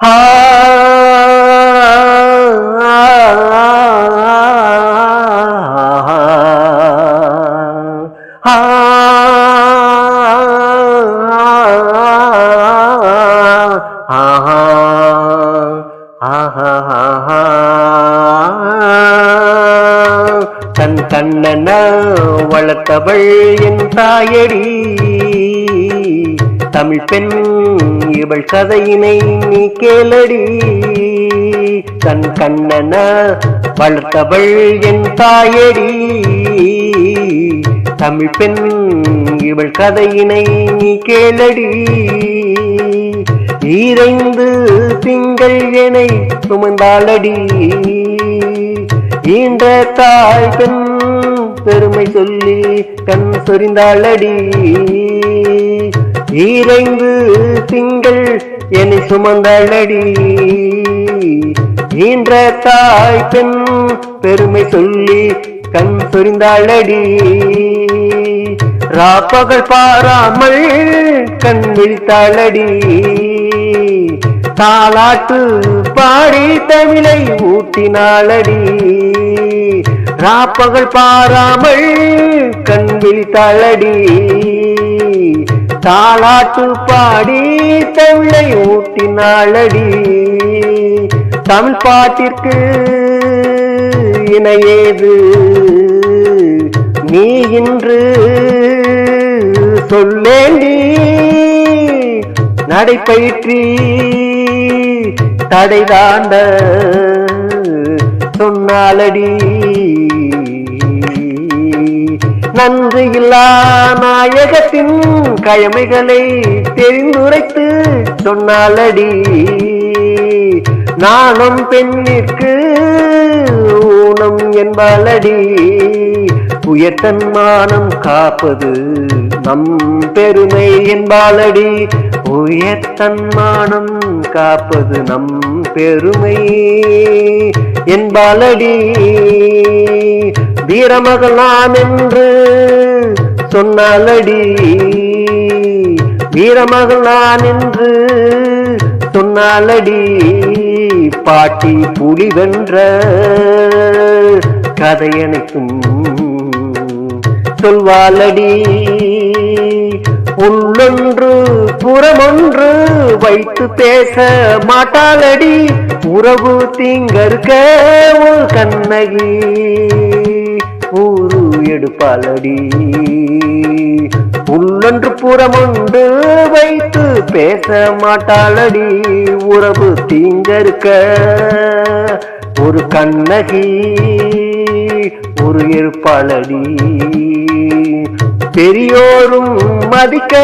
தன் கண்ணன வளர்த்தவள் என் தாயடி. தமிழ் பெண் இவள் கதையினை நீ கேளடி. தன் கண்ணன வளர்த்தவள் என் தாயடி. தமிழ் பெண் இவள் கதையினை நீ கேளடி. ஈரைந்து திங்கள் என சுமந்தாளடி. ஈன்ற தாய் பெண் பெருமை சொல்லி கண் சொரிந்தாளடி. ஈரைந்து திங்கள் என்னை சுமந்தளடி. ஈன்ற தாய் பெண் பெருமை சொல்லி கண் சொரிந்தாளடி. ராப்பகல் பாராமல் கண் விழித்தாளடி. தாலாட்டு பாடி தமிழை ஊட்டினாளடி. ராப்பகல் பாராமல் கண் விழித்தாளடி. தாலாட்டு பாடி தமிழை ஊட்டினாளடி. தமிழ் பாட்டிற்கு இணையேது. நீ இன்று சொல்லேண்டி நடைபயிற்றி தடைதாண்ட சொன்னாலடி நன்றி இல்லா நாயகத்தின் கயமைகளை தெரிந்துரைத்து சொன்னாலடி. நானும் பெண்ணிற்கு ஊனம் என்பாலடி. உயர்த்தன்மானம் காப்பது நம் பெருமை என்பாலடி. உயர்த்தன்மானம் காப்பது நம் பெருமை. என்பாலடி வீரமகளாம் என்று சொன்னாலடி. வீரமகளான் என்று சொன்னாலடி. பாட்டி புலி வென்ற கதையனைக்கும் சொல்வாலடி. உள்ளொன்று புறமொன்று வைத்து பேச மாட்டாளடி. உறவு தீங்கற்க ஒரு கண்ணகி. ஊரு எடுப்பாளடி. உள்ளொன்று புறமொன்று வைத்து பேச மாட்டாளடி. உறவு தீங்கற்க ஒரு கண்ணகி ஒரு இருப்பாளடி பெரியோரும் மதிக்க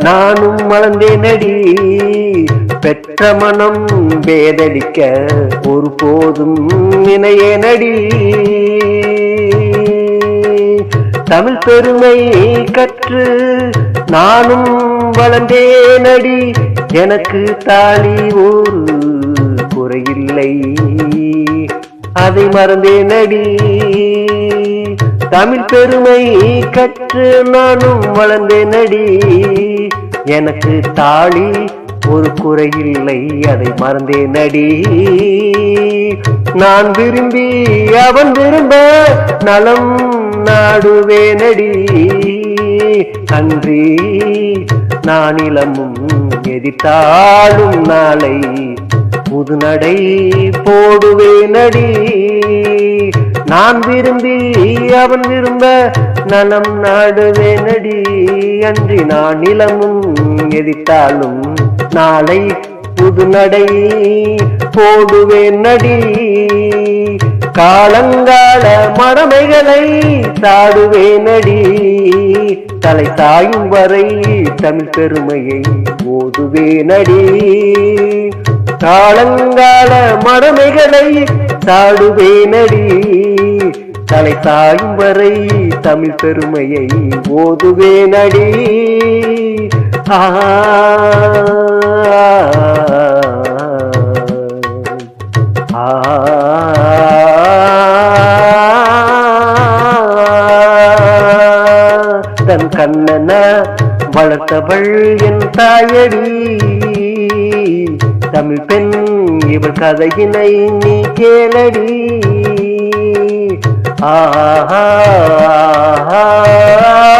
நானும் மலர்ந்தேனடி. பெற்ற மனம் வேதடிக்க ஒரு போதும் நினையேனடி. தமிழ் பெருமை கற்று நானும் வளர்ந்தேனடி. எனக்கு தாலி ஒரு குறையில்லை. அதை மறந்தேனடி. தமிழ் பெருமை கற்று நானும் வளர்ந்தேனடி. எனக்கு தாளி ஒரு குறையில்லை அதை மறந்தேனடி. நான் விரும்பி அவன் விரும்ப நலம் நாடுவேனடி. அன்றி நான் இளமும் எதிர்த்தாலும் நாளை புது நடை போடுவேனடி. நான் விரும்பி அவன் விரும்ப நலம் நாடுவேனடி. அன்றி நான் நிலமும் எதிர்த்தாலும் நாளை புது நடை போடுவேன் நடி காலங்கால மடமைகளை சாடுவேனடி தலை தாயும் வரை தமிழ் பெருமையை ஓதுவேனடி. காலங்கால மடமைகளை சாடுவேனடி தலை தாயும் வரை தமிழ் பெருமையை ஓதுவேனடி. ஆ. தன் கண்ணன வளர்த்தவள் என் தாயடி. தமிழ் பெண் இவள் கதையினை நீ கேளடி. ஆஹா ஆஹா.